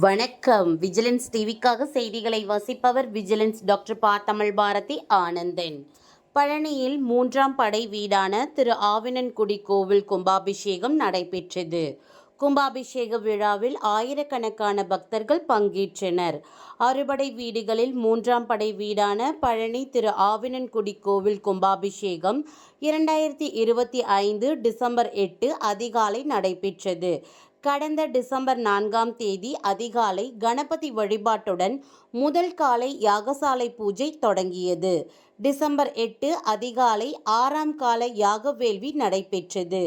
வணக்கம். விஜிலன்ஸ் டிவிக்காக செய்திகளை வாசிப்பவர் விஜிலன்ஸ் டாக்டர் பா. தமிழ் பாரதி ஆனந்தன். பழனியில் மூன்றாம் படை வீடான திரு. ஆவினன்குடி கோவில் கும்பாபிஷேகம் நடைபெற்றது. கும்பாபிஷேக விழாவில் ஆயிரக்கணக்கான பக்தர்கள் பங்கேற்றனர். அறுபடை வீடுகளில் மூன்றாம் படை வீடான பழனி திரு. ஆவினன்குடி கோவில் கும்பாபிஷேகம் இரண்டாயிரத்தி இருபத்தி ஐந்து டிசம்பர் எட்டு அதிகாலை நடைபெற்றது. கடந்த டிசம்பர் நான்காம் தேதி அதிகாலை கணபதி வழிபாட்டுடன் முதல் காலை யாகசாலை பூஜை தொடங்கியது. டிசம்பர் எட்டு அதிகாலை ஆறாம் கால யாக வேள்வி நடைபெற்றது.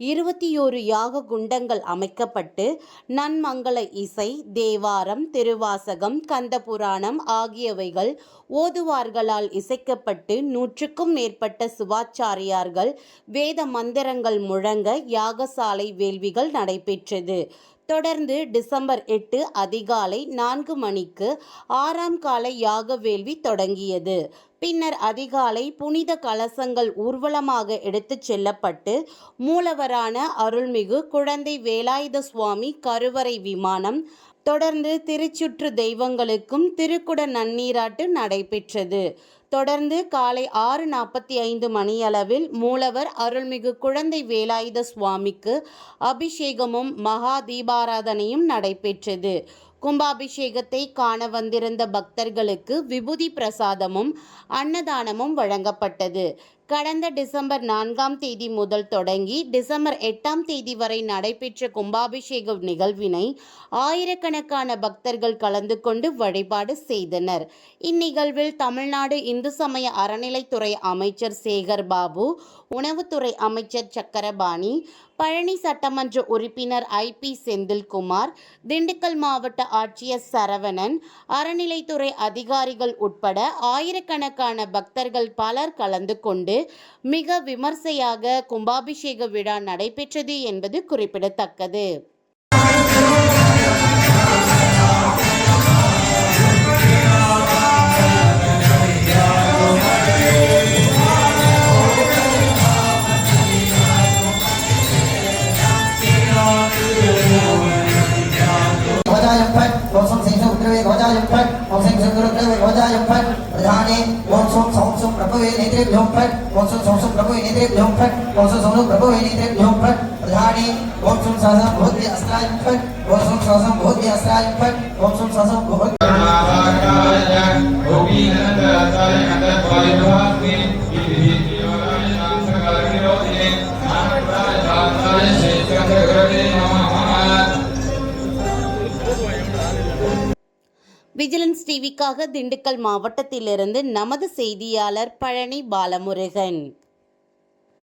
இருபத்தி ஓரு யாக குண்டங்கள் அமைக்கப்பட்டு நன்மங்கள இசை தேவாரம் திருவாசகம் கந்தபுராணம் ஆகியவைகள் ஓதுவார்களால் இசைக்கப்பட்டு நூற்றுக்கும் மேற்பட்ட சுவாச்சாரியார்கள் வேத மந்திரங்கள் முழங்க யாகசாலை வேள்விகள் நடைபெற்றது. தொடர்ந்து டிசம்பர் எட்டு அதிகாலை நான்கு மணிக்கு ஆறாம் கால யாக வேள்வி தொடங்கியது. பின்னர் அதிகாலை புனித கலசங்கள் ஊர்வலமாக எடுத்துச் செல்லப்பட்டு மூலவரான அருள்மிகு குழந்தை வேலாயுத சுவாமி கருவறை விமானம் தொடர்ந்து திருச்சுற்று தெய்வங்களுக்கும் திருக்குட நன்னீராட்டு நடைபெற்றது. தொடர்ந்து காலை ஆறு நாற்பத்தி ஐந்து மணியளவில் மூலவர் அருள்மிகு குழந்தை வேலாயுத சுவாமிக்கு அபிஷேகமும் மகா தீபாராதனையும் நடைபெற்றது. கும்பாபிஷேகத்தை காண வந்திருந்த பக்தர்களுக்கு விபூதி பிரசாதமும் அன்னதானமும் வழங்கப்பட்டது. கடந்த டிசம்பர் நான்காம் தேதி முதல் தொடங்கி டிசம்பர் எட்டாம் தேதி வரை நடைபெற்ற கும்பாபிஷேக நிகழ்வினை ஆயிரக்கணக்கான பக்தர்கள் கலந்து கொண்டு வழிபாடு செய்தனர். இந்நிகழ்வில் தமிழ்நாடு இந்து சமய அறநிலைத்துறை அமைச்சர் சேகர் பாபு உணவுத்துறை அமைச்சர் சக்கரபாணி பழனி சட்டமன்ற உறுப்பினர் ஐ பி செந்தில்குமார் திண்டுக்கல் மாவட்ட ஆட்சியர் சரவணன் அறநிலைத்துறை அதிகாரிகள் உட்பட ஆயிரக்கணக்கான பக்தர்கள் பலர் கலந்து கொண்டு மிக விமர்சையாக கும்பாபிஷேக விழா நடைபெற்றது என்பது குறிப்பிடத்தக்கது. ప్రధాయం ఫట్ ప్రధానే ఓం సోం సంసం ప్రభవే నేత్రేభ్యోం ఫట్ ఓం సోం సంసం ప్రభవే నేత్రేభ్యోం ఫట్ ఓం సోం సంసం ప్రభవే నేత్రేభ్యోం ఫట్ భోగ్య అస్త్రాయం ఫట్ ఓం భోగ్య అస్త్రాయం ఫట్ ఓం భోగ్య விஜிலன்ஸ் டிவிக்காக திண்டுக்கல் மாவட்டத்திலிருந்து நமது செய்தியாளர் பழனி பாலமுருகன்.